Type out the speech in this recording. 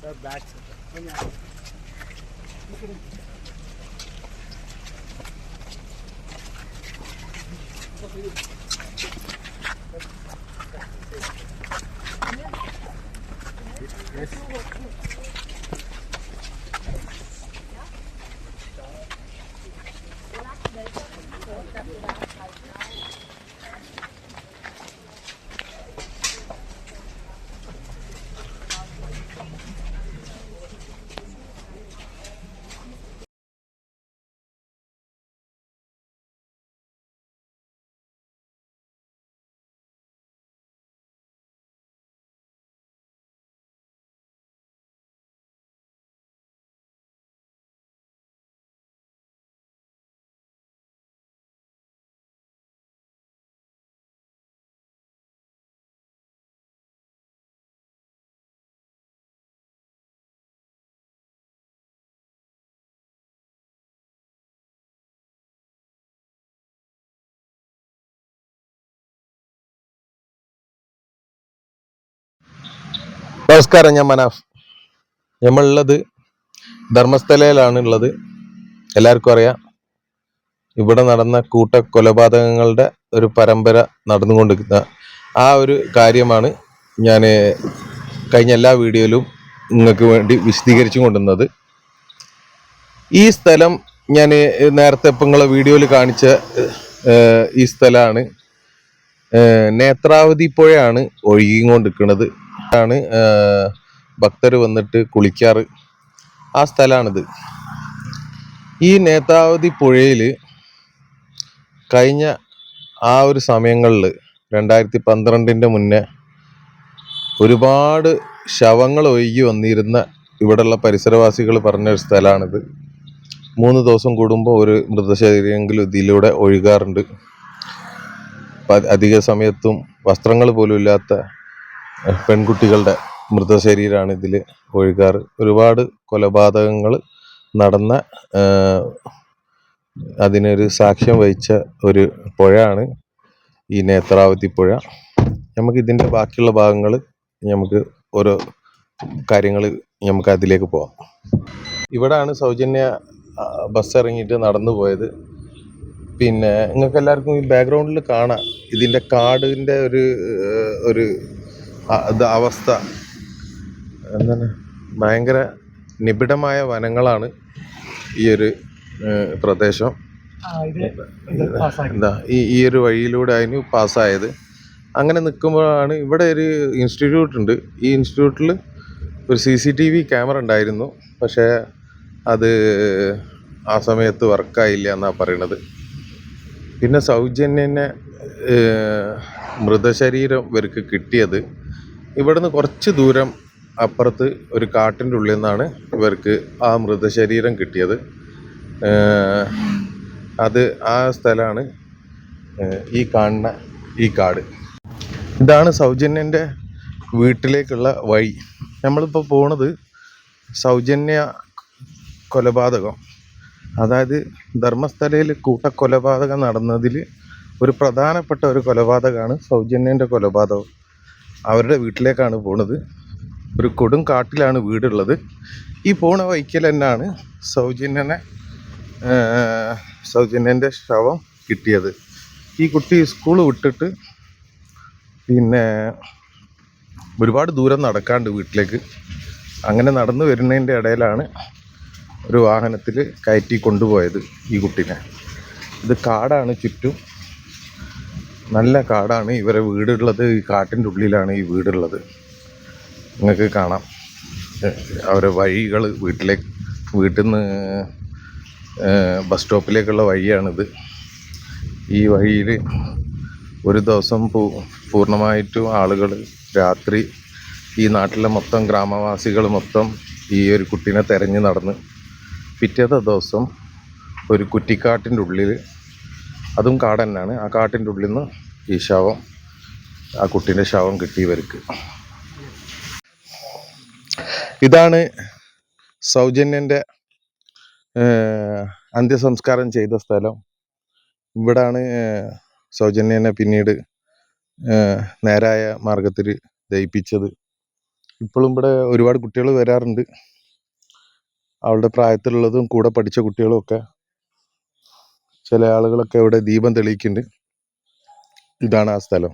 Sir back sir നമസ്കാരം ഞാൻ മനാഫ്. നമ്മളുള്ളത് ധർമ്മസ്ഥലയിലാണ് ഉള്ളത് എല്ലാവർക്കും അറിയാം. ഇവിടെ നടന്ന കൂട്ട കൊലപാതകങ്ങളുടെ ഒരു പരമ്പര നടന്നുകൊണ്ടിരിക്കുന്ന ആ ഒരു കാര്യമാണ് ഞാൻ കഴിഞ്ഞ എല്ലാ വീഡിയോയിലും നിങ്ങൾക്ക് വേണ്ടി വിശദീകരിച്ചു കൊണ്ടുവന്നത് ഈ സ്ഥലം ഞാൻ നേരത്തെ ഇപ്പം നിങ്ങളെ വീഡിയോയിൽ കാണിച്ച ഈ സ്ഥലമാണ്. നേത്രാവതി പുഴയാണ് ഒഴുകിക്കൊണ്ടിരിക്കുന്നത്. ആണ് ഭക്തർ വന്നിട്ട് കുളിക്കാറ്. ആ സ്ഥലമാണിത് ഈ നേതാവതി പുഴയിൽ കഴിഞ്ഞ ആ ഒരു സമയങ്ങളിൽ രണ്ടായിരത്തി പന്ത്രണ്ടിന്റെ മുന്നേ ഒരുപാട് ശവങ്ങൾ ഒഴുകി വന്നിരുന്ന ഇവിടെയുള്ള പരിസരവാസികൾ പറഞ്ഞൊരു സ്ഥലമാണിത് മൂന്ന് ദിവസം കൂടുമ്പോൾ ഒരു മൃതശരീരമെങ്കിലും ഇതിലൂടെ ഒഴുകാറുണ്ട്. അധിക സമയത്തും വസ്ത്രങ്ങൾ പോലും ഇല്ലാത്ത പെൺകുട്ടികളുടെ മൃതശരീരമാണ് ഇതിൽ ഒഴുകാറ്. ഒരുപാട് കൊലപാതകങ്ങൾ നടന്ന അതിനൊരു സാക്ഷ്യം വഹിച്ച ഒരു പുഴയാണ് ഈ നേത്രാവതി പുഴ. നമുക്ക് ഇതിന്റെ ബാക്കിയുള്ള ഭാഗങ്ങൾ നമുക്ക് ഓരോ കാര്യങ്ങൾ നമുക്ക് അതിലേക്ക് പോവാം. ഇവിടാണ് സൗജന്യ ബസ് ഇറങ്ങിയിട്ട് നടന്നു പോയത്. പിന്നെ നിങ്ങൾക്ക് എല്ലാവർക്കും ഈ ബാക്ക്ഗ്രൗണ്ടിൽ കാണാം. ഇതിന്റെ കാടിന്റെ ഒരു ഒരു അവസ്ഥ എന്താണ്? ഭയങ്കര നിബിഡമായ വനങ്ങളാണ് ഈ ഒരു പ്രദേശം. എന്താ ഈ ഈ ഒരു വഴിയിലൂടെ അതിന് പാസ്സായത്. അങ്ങനെ നിൽക്കുമ്പോഴാണ് ഇവിടെ ഒരു ഇൻസ്റ്റിറ്റ്യൂട്ട് ഉണ്ട്. ഈ ഇൻസ്റ്റിറ്റ്യൂട്ടിൽ ഒരു C C T V camera ഉണ്ടായിരുന്നു. പക്ഷേ അത് ആ സമയത്ത് വർക്കായില്ല എന്നാണ് പറയണത്. പിന്നെ സൗജന്യനെ മൃതശരീരം ഇവർക്ക് കിട്ടിയത്. ഇവിടുന്ന് കുറച്ച് ദൂരം അപ്പുറത്ത് ഒരു കാട്ടിന്റെ ഉള്ളിൽ നിന്നാണ് ഇവർക്ക് ആ മൃതശരീരം കിട്ടിയത്. അത് ആ സ്ഥലമാണ് ഈ കാണുന്ന ഈ കാട്. ഇതാണ് സൗജന്യന്റെ വീട്ടിലേക്കുള്ള വഴി. നമ്മളിപ്പോൾ പോണത് സൗജന്യ കൊലപാതകം. അതായത് ധർമ്മസ്ഥലയിൽ കൂട്ടക്കൊലപാതകം നടന്നതിൽ ഒരു പ്രധാനപ്പെട്ട ഒരു കൊലപാതകമാണ് സൗജന്യന്റെ കൊലപാതകം. അവരുടെ വീട്ടിലേക്കാണ് പോണത്. ഒരു കൊടും കാട്ടിലാണ് വീടുള്ളത്. ഈ പോണ വൈക്കൽ തന്നെയാണ് സൗജന്യനെ സൗജന്യന്റെ ശവം കിട്ടിയത്. ഈ കുട്ടി സ്കൂൾ വിട്ടിട്ട് പിന്നെ ഒരുപാട് ദൂരം നടക്കാണ്ട് വീട്ടിലേക്ക്. അങ്ങനെ നടന്നു വരുന്നതിന്റെ ഇടയിലാണ് ഒരു വാഹനത്തിൽ കയറ്റി കൊണ്ടുപോയത് ഈ കുട്ടീനെ. ഇത് കാടാണ് ചുറ്റും. നല്ല കാടാണ്. ഇവരെ വീടുള്ളത് ഈ കാട്ടിന്റെ ഉള്ളിലാണ് ഈ വീടുള്ളത്. നിങ്ങൾക്ക് കാണാം. അവരെ വഴികൾ വീട്ടിലേക്ക് വീട്ടിൽ നിന്ന് ബസ് സ്റ്റോപ്പിലേക്കുള്ള വഴിയാണിത്. ഈ വഴിയിൽ ഒരു ദിവസം പൂ പൂർണമായിട്ടും ആളുകൾ രാത്രി ഈ നാട്ടിലെ മൊത്തം ഗ്രാമവാസികൾ മൊത്തം ഈ ഒരു കുട്ടീനെ തെരഞ്ഞു നടന്ന് പിറ്റേത്തെ ദിവസം ഒരു കുറ്റിക്കാട്ടിന്റെ ഉള്ളിൽ അതും കാട് തന്നെയാണ് ആ കാട്ടിന്റെ ഉള്ളിൽ നിന്ന് ഈ ശവം ആ കുട്ടീന്റെ ശവം കിട്ടി ഇവർക്ക്. ഇതാണ് സൗജന്യന്റെ അന്ത്യസംസ്കാരം ചെയ്ത സ്ഥലം. ഇവിടാണ് സൗജന്യനെ പിന്നീട് നേരായ മാർഗത്തിൽ ദയിപ്പിച്ചത് ഇപ്പോഴും ഇവിടെ ഒരുപാട് കുട്ടികൾ വരാറുണ്ട്. അവളുടെ പ്രായത്തിലുള്ളതും കൂടെ പഠിച്ച കുട്ടികളും ഒക്കെ ചില ആളുകളൊക്കെ ഇവിടെ ദീപം തെളിയിക്കുന്നുണ്ട്. ഇതാണ് ആ സ്ഥലം.